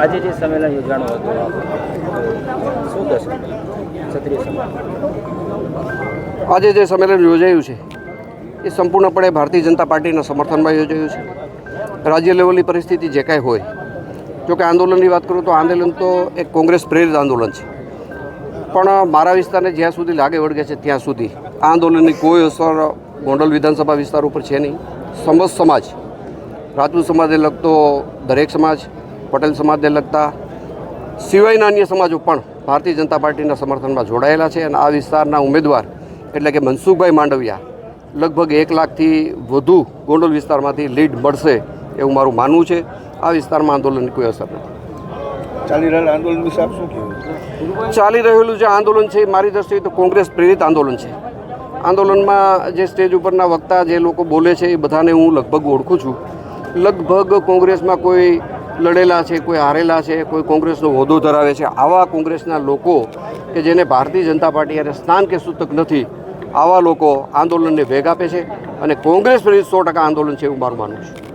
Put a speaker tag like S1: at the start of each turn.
S1: આજે જે સંમેલન યોજાણું હતું, શું કહેશો? ક્ષત્રિય સમાજ.
S2: આજે જે સંમેલન યોજાયું છે, એ સંપૂર્ણપણે ભારતીય જનતા પાર્ટીના સમર્થનમાં યોજાયું છે. રાજ્ય લેવલની પરિસ્થિતિ જે કાંઈ હોય, જો કે આંદોલનની વાત કરું તો આંદોલન તો એક કોંગ્રેસ પ્રેરિત આંદોલન છે. પણ મારા વિસ્તારને જ્યાં સુધી લાગે વળગે છે ત્યાં સુધી આ આંદોલનની કોઈ અસર ગોંડલ વિધાનસભા વિસ્તાર ઉપર છે નહીં. સમસ્ત સમાજ, રાજપૂત સમાજને લગતો દરેક સમાજ પટેલ સમાજને લગતા સિવાયના અન્ય સમાજો પણ ભારતીય જનતા પાર્ટીના સમર્થનમાં જોડાયેલા છે અને આ વિસ્તારના ઉમેદવાર એટલે કે મનસુખભાઈ માંડવિયા લગભગ એક લાખથી વધુ ગોંડલ વિસ્તારમાંથી લીડ મળશે એવું મારું માનવું છે. આ વિસ્તારમાં આંદોલનની કોઈ અસર નથી.
S3: ચાલી રહેલા આંદોલન વિશે આપ શું કહેવું?
S2: ચાલી રહેલું જે આંદોલન છે એ મારી દ્રષ્ટિએ તો કોંગ્રેસ પ્રેરિત આંદોલન છે. આંદોલનમાં જે સ્ટેજ ઉપરના વક્તા જે લોકો બોલે છે એ બધાને હું લગભગ ઓળખું છું. લગભગ કોંગ્રેસમાં કોઈ લડેલા છે, કોઈ હારેલા છે, કોઈ કોંગ્રેસનો હોદ્દો ધરાવે છે. આવા કોંગ્રેસના લોકો કે જેને ભારતીય જનતા પાર્ટી અરે સ્થાન કે સૂતક નથી, આવા લોકો આંદોલનને વેગ આપે છે અને કોંગ્રેસ પ્રેરિત સો ટકા આંદોલન છે એવું મારું માનવું છે.